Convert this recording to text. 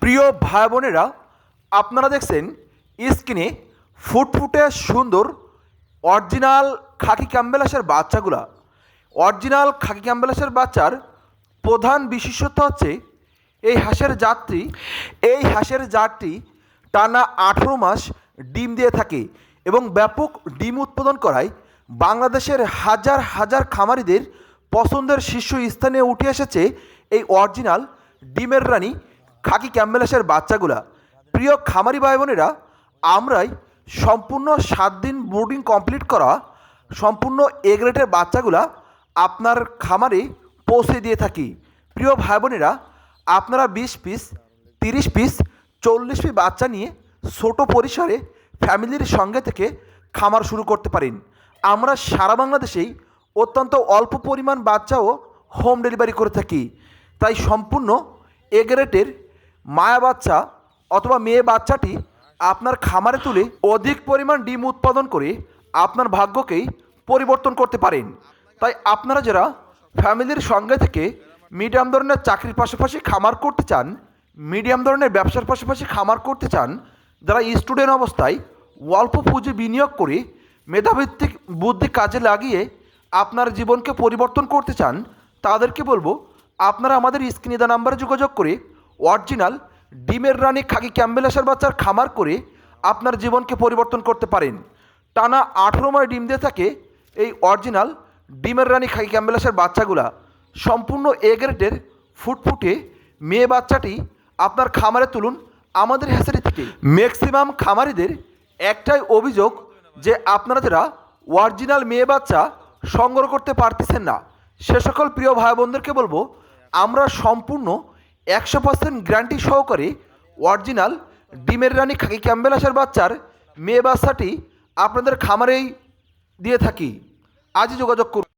প্রিয় ভাই বোনেরা, আপনারা দেখছেন স্ক্রিনে ফুটফুটে সুন্দর অরিজিনাল খাকি ক্যাম্বেলাসের বাচ্চাগুলা। অরিজিনাল খাকি ক্যাম্বেলাসের বাচ্চার প্রধান বিশেষত্ব হচ্ছে এই হাঁসের জাতটি, এই হাঁসের জাতটি টানা আঠেরো মাস ডিম দিয়ে থাকে এবং ব্যাপক ডিম উৎপাদন করায় বাংলাদেশের হাজার হাজার খামারিদের পছন্দের শীর্ষ স্থানে উঠে এসেছে এই অরিজিনাল ডিমের রানী খাকি ক্যাম্বেলাসের বাচ্চাগুলা। প্রিয় খামারি ভাই বোনেরা আমরাই সম্পূর্ণ সাত দিন বোর্ডিং কমপ্লিট করা সম্পূর্ণ এ গ্রেডের বাচ্চাগুলা আপনার খামারে পৌঁছে দিয়ে থাকি। প্রিয় ভাই বোনেরা আপনারা বিশ পিস, তিরিশ পিস, চল্লিশ পিস বাচ্চা নিয়ে ছোট পরিসরে ফ্যামিলির সঙ্গে থেকে খামার শুরু করতে পারেন। আমরা সারা বাংলাদেশেই অত্যন্ত অল্প পরিমাণ বাচ্চাও হোম ডেলিভারি করে থাকি। তাই সম্পূর্ণ এগ্রেটের মায়া বাচ্চা অথবা মেয়ে বাচ্চাটি আপনার খামারে তুলে অধিক পরিমাণ ডিম উৎপাদন করে আপনার ভাগ্যকেই পরিবর্তন করতে পারেন। তাই আপনারা যারা ফ্যামিলির সঙ্গে থেকে মিডিয়াম ধরনের চাকরির পাশাপাশি খামার করতে চান, মিডিয়াম ধরনের ব্যবসার পাশাপাশি খামার করতে চান, যারা স্টুডেন্ট অবস্থায় অল্প পুঁজি বিনিয়োগ করে মেধাভিত্তিক বুদ্ধি কাজে লাগিয়ে আপনার জীবনকে পরিবর্তন করতে চান, তাদেরকে বলব, আপনারা আমাদের স্ক্রিনে দেওয়া নাম্বারে যোগাযোগ করে অরিজিনাল ডিমের রানী খাকি ক্যাম্বেলাসের বাচ্চার খামার করে আপনার জীবনকে পরিবর্তন করতে পারেন। টানা আঠেরো মাস ডিম দিয়ে থাকে এই অরিজিনাল ডিমের রানী খাকি ক্যাম্বেলাসের বাচ্চাগুলা। সম্পূর্ণ এ গ্রেডের ফুটফুটে মেয়ে বাচ্চাটি আপনার খামারে তুলুন আমাদের হ্যাসারি থেকে। ম্যাক্সিমাম খামারিদের একটাই অভিযোগ যে আপনারা যারা অরিজিনাল মেয়ে বাচ্চা সংগ্রহ করতে পারতেছেন না, সে সকল প্রিয় ভাই বোনদেরকে বলব, আমরা সম্পূর্ণ একশো পার্সেন্ট গ্যারান্টি সহকারে অরিজিনাল ডিমের রানী খাকি ক্যাম্বেলাসের বাচ্চার মেয়ে বাচ্চাটি আপনাদের খামারেই দিয়ে থাকি। আজই যোগাযোগ করুন।